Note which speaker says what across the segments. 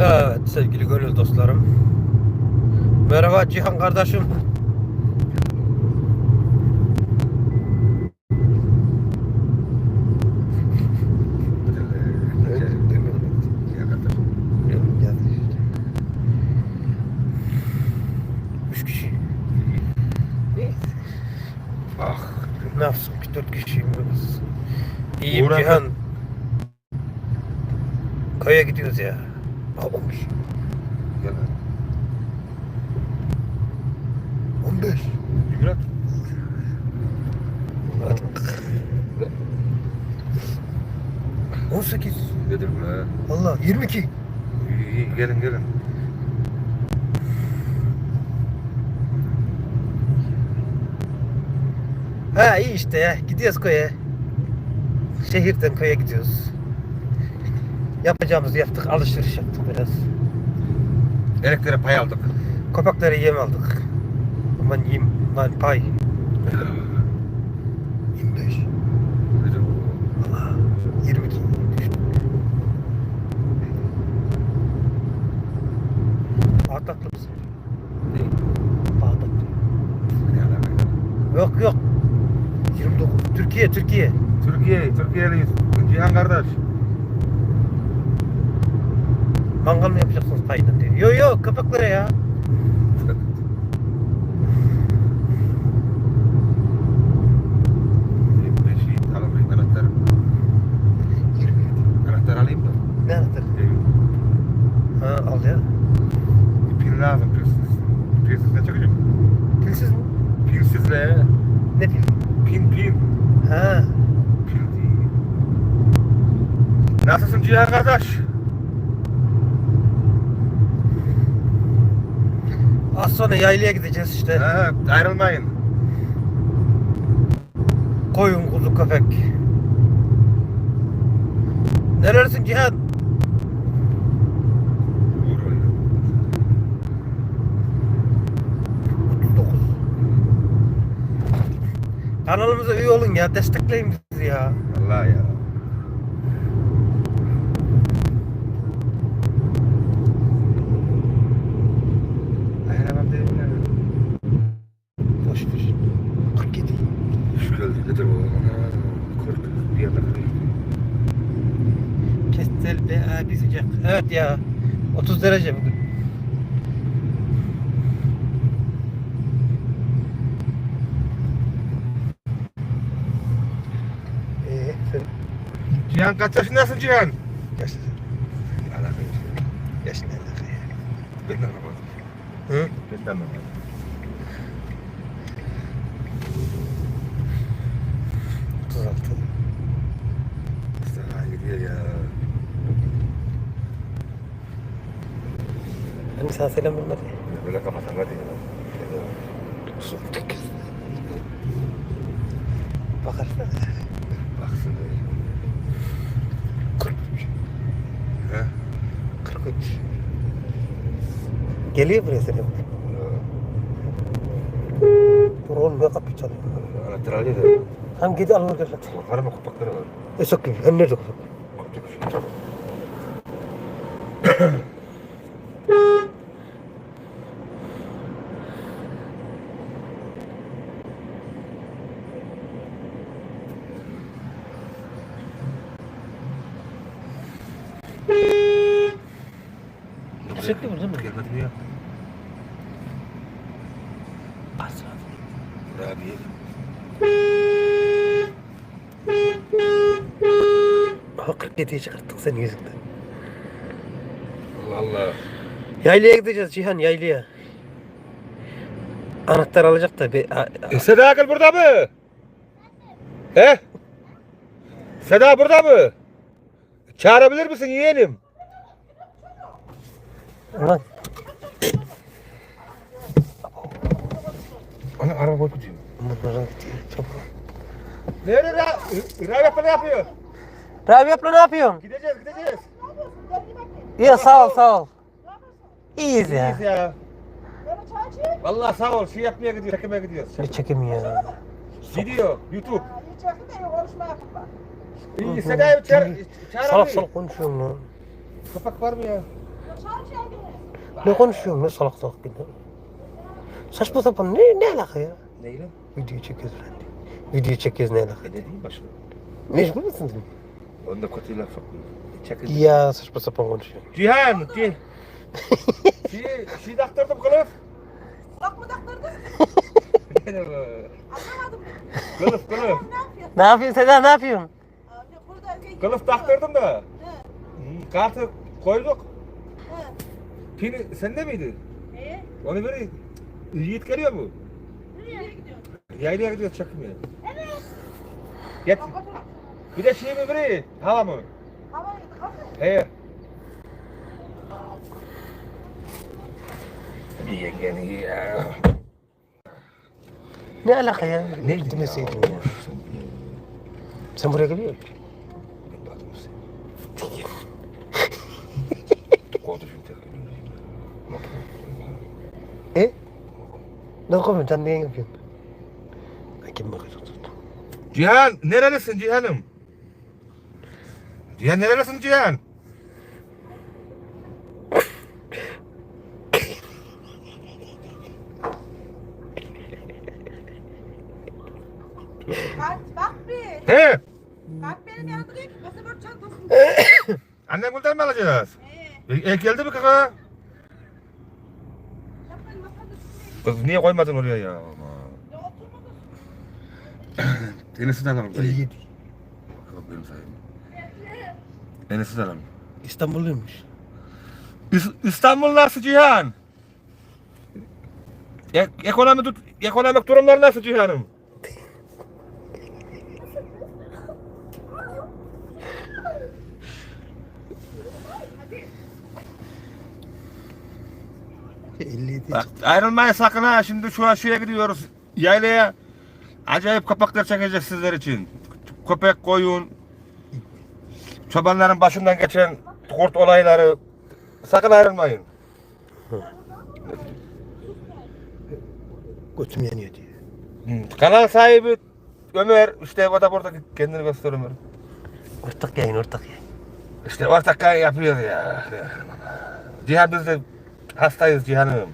Speaker 1: Evet
Speaker 2: sevgili gönül dostlarım. Merhaba Cihan kardeşim. Üç kişi.
Speaker 1: Ah,
Speaker 2: Ne yapsın ki dört kişiyim biraz. İyiyim
Speaker 1: Uğraşın.
Speaker 2: Cihan. Köye gidiyoruz ya. Kişi.
Speaker 1: gel.
Speaker 2: 15.
Speaker 1: Yürü.
Speaker 2: On sekiz.
Speaker 1: Nedir bu la?
Speaker 2: Allah 22.
Speaker 1: İyi, iyi, gelin gelin.
Speaker 2: Ha iyi işte ya. Gidiyoruz köye. Şehirden köye gidiyoruz. Yapacağımızı yaptık. Alışveriş yaptık biraz.
Speaker 1: Elektriğe pay aldık.
Speaker 2: Köpeklere yem aldık. Aman yiyeyim. Lan pay. 25.
Speaker 1: Nedir bu?
Speaker 2: Allah. 22. Düştü. Bağdatlı mısın?
Speaker 1: Ne?
Speaker 2: Bağdat.
Speaker 1: Ne alaka?
Speaker 2: Yok yok. 29. Türkiye Türkiye.
Speaker 1: Türkiye, Türkiye'liyiz. Cihan kardeş.
Speaker 2: Mangal mı yapacaksınız payla diyor. Yok yok köpeklere ya.
Speaker 1: Şey alayım anahtarı.
Speaker 2: 27.
Speaker 1: Anahtar alayım da.
Speaker 2: Ne anahtarı?
Speaker 1: Evin.
Speaker 2: Ha al ya.
Speaker 1: Pil lazım pilsiz. Pilsiz ne çıkacak?
Speaker 2: Pilsiz mi?
Speaker 1: Pilsizle.
Speaker 2: Ne pil?
Speaker 1: Pin pin.
Speaker 2: Ha.
Speaker 1: Pil değil. Nasılsın Cihan kardeş?
Speaker 2: Az sonra yaylaya gideceğiz işte.
Speaker 1: Ha, ayrılmayın.
Speaker 2: Koyun kuzu köpek. Neredesin Cihan?
Speaker 1: Vur oraya.
Speaker 2: 39. Kanalımıza üye olun ya. Destekleyin bizi ya.
Speaker 1: Allah ya. Dayanamam dedim ya.
Speaker 2: Boş ver. 47.
Speaker 1: Şu geldi nedir o? Ana, Korktu. Bir yana kırıyor.
Speaker 2: Abi sıcak. Evet ya. 30 derece bugün. Ee,
Speaker 1: Cihan kaç yaşındasın Cihan?
Speaker 2: yaşlı.
Speaker 1: Alakası.
Speaker 2: Yaşlı ne alaka ya?
Speaker 1: Ben de anlamadım.
Speaker 2: Hı?
Speaker 1: Ben de anlamadım.
Speaker 2: Otuz altı.
Speaker 1: Sana gidiyor ya.
Speaker 2: Sana selam vermedi.
Speaker 1: Böyle kapatalım hadi.
Speaker 2: Bakarsana.
Speaker 1: Baksın.
Speaker 2: Kurtmuş. koymuş. Geliyor buraya seni. Dur oğlum ne kapıyı çalıyor.
Speaker 1: Anahtar alıyor da.
Speaker 2: Hem gidi alır gel hadi.
Speaker 1: Karama kupakları var.
Speaker 2: E sok gibi. Hem nerede kupak?
Speaker 1: Kapacak.
Speaker 2: Sürekli mi değil mi?
Speaker 1: Gelmedi mi ya?
Speaker 2: Asla.
Speaker 1: Abi.
Speaker 2: Aha 47'ye çıkarttık senin yüzünden.
Speaker 1: Allah Allah.
Speaker 2: Yaylaya gideceğiz Cihan yaylaya. Anahtar alacak da bir...
Speaker 1: E, Seda Akıl burada mı? He? Seda burada mı? Çağırabilir misin yeğenim?
Speaker 2: Ulan
Speaker 1: Ana araba kutuyu.
Speaker 2: bunlara gidiyor. Çabuk.
Speaker 1: Nerede ya? Rahmet ne yapıyor?
Speaker 2: Rabi abla ne yapıyorsun?
Speaker 1: Gideceğiz gideceğiz.
Speaker 2: Ya sağ ol sağ ol. İyiyiz ya.
Speaker 1: İyiyiz ya. Vallahi sağ ol. Şey yapmaya gidiyor. Çekmeye gidiyoruz.
Speaker 2: Ne çekim ya.
Speaker 1: Gidiyor. YouTube. İyi
Speaker 2: hı.
Speaker 1: Seda'yı çağır.
Speaker 2: Salak salak konuşuyorsun lan.
Speaker 1: Kapak var mı ya?
Speaker 2: Ne konuşuyorsun ne salak salak gibi. Saçma sapan ne, ne alaka ya?
Speaker 1: Neyle?
Speaker 2: Video çekiyoruz lan. Video çekiyoruz ne alaka?
Speaker 1: E ne diyeyim başına?
Speaker 2: Mecbur musun sen?
Speaker 1: Onda kötü laf yok. Çakın.
Speaker 2: Ya saçma sapan konuşuyorsun.
Speaker 1: Cihan, Cihan. Şey, şey daktırdım kılıf.
Speaker 3: Bak mı taktırdın? Anlamadım.
Speaker 1: Kılıf, kılıf.
Speaker 3: Ne yapıyorsun?
Speaker 2: Ne yapıyorsun Seda ne yapıyorsun?
Speaker 1: Kılıf taktırdım da. Kartı koyduk.
Speaker 3: He.
Speaker 1: Pini sende miydi?
Speaker 3: İyi.
Speaker 1: Onu böyle Yiğit geliyor mu?
Speaker 3: Nereye gidiyorsun?
Speaker 1: Yaylaya gidiyoruz çakmaya. Evet. Get. Bir de şey mi biri? Hava mı?
Speaker 3: Git. Kalk.
Speaker 1: He. Yengeni ya.
Speaker 2: Ne alaka ya?
Speaker 1: Ne
Speaker 2: Gitmeseydin ya. Sen buraya geliyor musun? E? Ne yapıyorsun? Sen ne yapıyorsun? Ben kim bakıyorsun?
Speaker 1: Cihan nerelisin Cihan'ım? Cihan nerelisin Cihan?
Speaker 3: Bak, bak bir.
Speaker 1: He?
Speaker 3: Bak benim yanımda değil ki. Pasaport çantası.
Speaker 1: Annem buradan mı alacağız?
Speaker 3: Ee,
Speaker 1: E, e, geldi mi kaka? Kız niye koymadın oraya ya?
Speaker 3: Ya oturmadın.
Speaker 1: Enes'i de alalım.
Speaker 2: 57.
Speaker 1: Bakalım benim sayım. Enes'i de alalım.
Speaker 2: İstanbulluymuş.
Speaker 1: İs- İstanbul nasıl Cihan? E- ekonomi tut, ekonomik durumlar nasıl Cihan'ım?
Speaker 2: 57.
Speaker 1: Bak ayrılmayın sakın ha. Şimdi şu an şeye gidiyoruz. Yaylaya. Acayip kapaklar çekeceğiz sizler için. Köpek, koyun. Çobanların başından geçen kurt olayları. Sakın ayrılmayın.
Speaker 2: Götüm yanıyor diyor.
Speaker 1: Kanal sahibi Ömer. işte o da burada kendini göster Ömer.
Speaker 2: Ortak yayın ortak yayın.
Speaker 1: İşte ortak kan yapıyoruz ya. Cihan biz de hastayız Cihan'ım.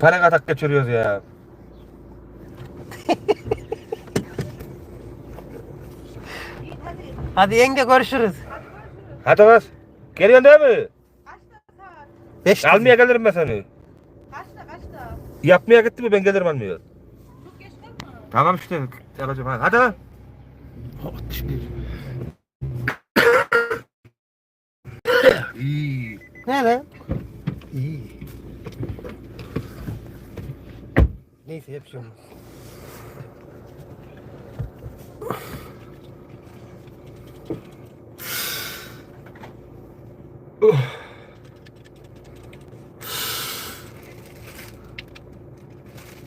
Speaker 1: Panik atak geçiriyoruz ya.
Speaker 3: Hadi.
Speaker 2: Yenge görüşürüz.
Speaker 1: Hadi kız. Geliyorsun değil mi?
Speaker 2: 5
Speaker 1: Almaya gelirim ben seni.
Speaker 3: Kaçta kaçta?
Speaker 1: Yapmaya gitti mi ben gelirim almaya.
Speaker 3: Çok geç kalma.
Speaker 1: Tamam işte. Alacağım hadi. Hadi
Speaker 2: 61.
Speaker 1: İyi.
Speaker 2: Neyse hep şey olmaz.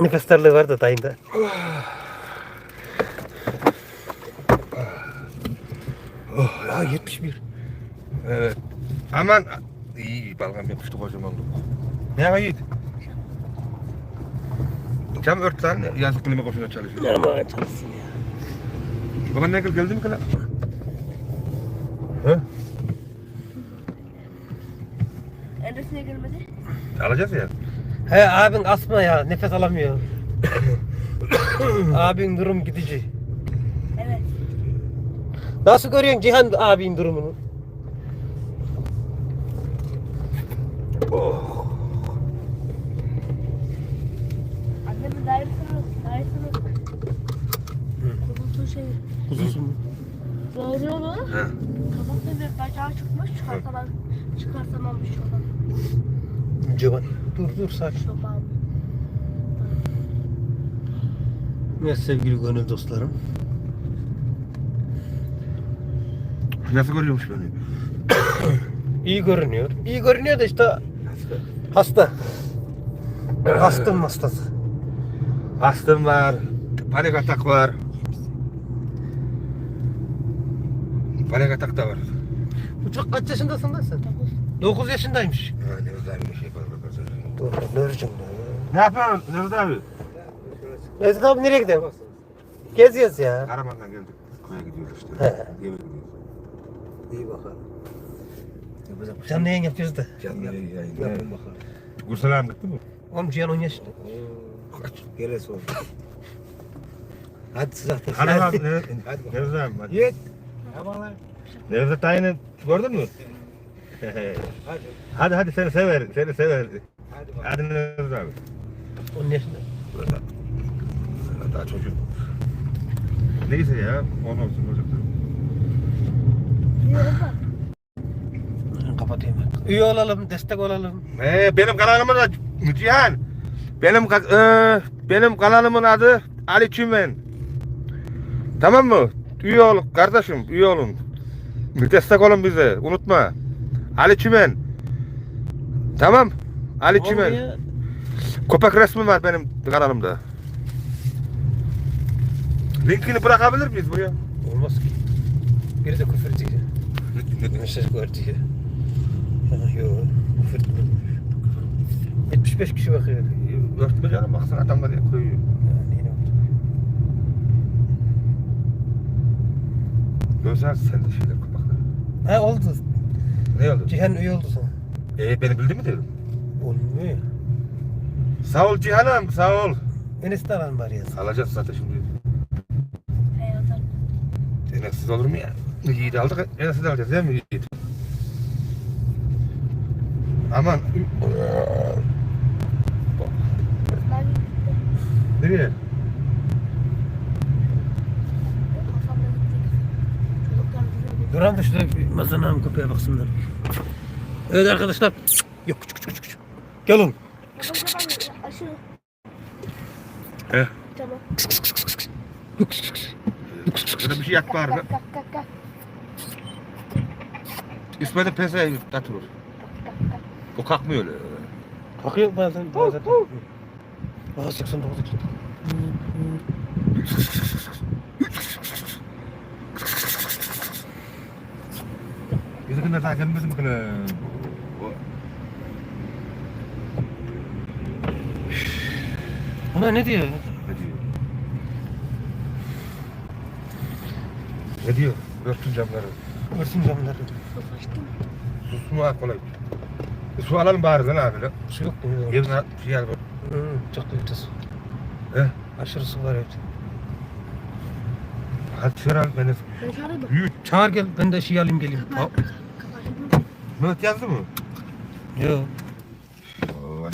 Speaker 2: Nefes darlığı var da dayında. Oh, ya 71.
Speaker 1: Evet. Aman. Balgam yapıştı kocaman oldu. Ne Yiğit? Cam ört lan yazık klima koşuna çalışıyor.
Speaker 2: Ama çalışsın ya.
Speaker 1: Baban ne geldi mi kala? He?
Speaker 3: Enesine girmedi.
Speaker 1: Alacağız ya.
Speaker 2: He abin asma ya nefes alamıyor. abin durum gidici.
Speaker 3: Evet.
Speaker 2: Nasıl görüyorsun Cihan abin durumunu?
Speaker 3: Annemin dayısını, dayısını. Kuzusu şey.
Speaker 2: Kuzusu mu?
Speaker 3: Doğuruyor mu?
Speaker 1: He.
Speaker 3: Kafasında bir bacağı çıkmış. Çıkartamam. Çıkartamamış olan.
Speaker 2: Civan. Dur dur sakin.
Speaker 3: Çoban.
Speaker 2: Evet sevgili gönül dostlarım.
Speaker 1: Nasıl görüyormuş beni?
Speaker 2: İyi görünüyor. İyi görünüyor da işte hasta. Hastım hastası.
Speaker 1: Astım var. Panik atak var. Panik atak da var.
Speaker 2: Uçak kaç yaşındasın lan sen? 9 yaşındaymış.
Speaker 1: Ha, ne güzel bir şey var.
Speaker 2: Dur Nurcum.
Speaker 1: Ne yapıyorsun Nevzat abi?
Speaker 2: Ezgi abi nereye gidelim? Geziyoruz ya.
Speaker 1: Karaman'dan geldik. Koya gidiyoruz işte.
Speaker 2: He.
Speaker 1: Yemek gidiyoruz.
Speaker 2: İyi bakalım. Canlı yayın yapıyoruz da.
Speaker 1: Canlı yayın.
Speaker 4: Yapın bakalım.
Speaker 1: Gursal abi gitti mi?
Speaker 2: Oğlum Cihan 10 yaşında.
Speaker 4: Gele sor. Hadi Hadi bakalım.
Speaker 1: Nevzat abi. hadi.
Speaker 4: Yet. Tamam.
Speaker 1: Nevzat dayını gördün mü?
Speaker 4: Hadi.
Speaker 1: hadi hadi seni sever. Seni sever.
Speaker 4: Hadi bakalım.
Speaker 1: Hadi Nevzat abi.
Speaker 2: 10 yaşında.
Speaker 1: Daha çocuk. Neyse ya. On olsun olacak.
Speaker 2: Kapatayım ben. Üye olalım, destek olalım.
Speaker 1: Ee, benim kanalımın adı Cihan. Benim ka- ee, benim kanalımın adı Ali Çimen. Tamam mı? Üye ol kardeşim, üye olun. Destek olun bize. Unutma. Ali Çimen. Tamam. Ali Çimen.
Speaker 2: Olmuyor.
Speaker 1: Köpek resmi var benim kanalımda. Linkini bırakabilir miyiz buraya?
Speaker 2: Olmaz ki. Biri de küfür diyor. Mesaj ya. Ha, Yok, küfür etmiyor. 75 kişi bakıyor.
Speaker 1: Örtme canım baksana adamlar koyuyor.
Speaker 2: Yani yine oldu.
Speaker 1: Görsene sen de şeyler köpekler.
Speaker 2: Ha oldu.
Speaker 1: Ne oldu?
Speaker 2: Cihan üye oldu sana.
Speaker 1: Ee, beni bildi mi dedim.
Speaker 2: Olmuyor.
Speaker 1: Sağ ol Cihan'ım sağ ol.
Speaker 2: Enes de alan var ya.
Speaker 1: Alacağız zaten şimdi. Eneksiz olur mu ya? Yiğit'i aldık, eneksiz alacağız değil mi Yiğit? Aman. Nereye?
Speaker 2: Duran da şurada bir baksınlar. Evet arkadaşlar. Yok küçük küçük küçük. Gel oğlum.
Speaker 1: He.
Speaker 3: Tamam.
Speaker 1: Böyle bir şey yak var mı? İsmail'e pese tatılır. O kalkmıyor öyle.
Speaker 2: Kalkıyor bazen. Bazen. Aa 89
Speaker 1: 89. kena tangan
Speaker 2: tu semua kena.
Speaker 1: Mana dia? Gadiyo. Gadiyo, görsün camları.
Speaker 2: Görsün camları.
Speaker 1: Susma kolay. E, su alalım bari lan abi lan.
Speaker 2: Su yok mu?
Speaker 1: Evin şey al.
Speaker 2: Hı, çok kötü su.
Speaker 1: He?
Speaker 2: Aşırı su var evde.
Speaker 1: Hadi çağır al beni.
Speaker 2: Çağır gel ben de şey alayım geleyim. Ha,
Speaker 3: Kapattım.
Speaker 1: Mehmet yazdı mı?
Speaker 2: Yok.
Speaker 1: Oo,